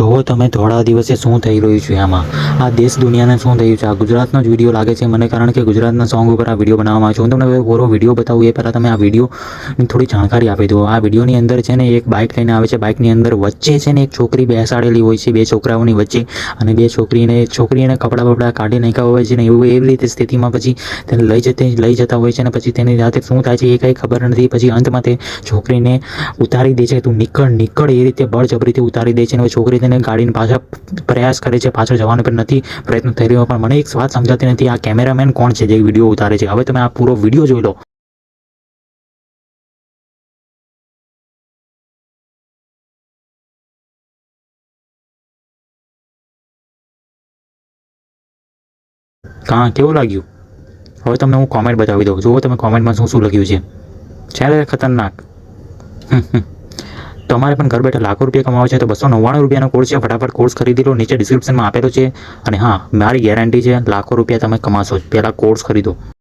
જોવો તમે થોડા દિવસે શું થઈ રહ્યું છે આમાં. આ દેશ દુનિયાને શું થયું છે? આ ગુજરાતનો જ વીડિયો લાગે છે મને, કારણ કે ગુજરાતના સોંગ ઉપર આ વીડિયો બનાવવામાં આવ્યો છે. હું તમને પૂરો વીડિયો બતાવું, એ પહેલાં તમે આ વિડીયોની થોડી જાણકારી આપી દો. આ વિડીયોની અંદર છે ને એક બાઇક લઈને આવે છે. બાઇકની અંદર વચ્ચે છે ને એક છોકરી બેસાડેલી હોય છે, બે છોકરાઓની વચ્ચે. અને બે છોકરીને છોકરીને કપડાં બપડા કાઢી નાખ્યા હોય છે ને એવું એવી રીતે સ્થિતિમાં પછી તેને લઈ જતી, લઈ જતા હોય છે અને પછી તેની સાથે શું થાય છે એ કંઈ ખબર નથી. પછી અંતમાં તે છોકરીને ઉતારી દે છે. તું નીકળ નીકળ એ રીતે બળજબરીથી ઉતારી દે છે અને છોકરી તેને ગાડીને પાછા પ્રયાસ કરે છે પાછળ જવાનો પણ નથી પ્રયત્ન થઈ રહ્યો પણ મને એક વાત સમજાતી નથી આ કેમેરામેન કોણ છે જે વીડિયો ઉતારે છે? હવે તમે આ પૂરો વીડિયો જોઈ લો. કાં કેવું લાગ્યું? હવે તમને હું કોમેન્ટ બતાવી દઉં. જુઓ તમે કોમેન્ટમાં શું શું લખ્યું છે. છે? ખતરનાક. હમ, હમ. તમારે પણ ઘર બેઠા લાખો રૂપિયા કમાવો છે તો બસો નવ્વાણું રૂપિયાનો કોર્સ છે, ફટાફટ કોર્સ ખરીદી લો નીચે ડિસ્ક્રિપ્શનમાં આપેલો છે. અને હા, મારી ગેરંટી છે, લાખો રૂપિયા તમે કમાશો. પહેલાં કોર્સ ખરીદો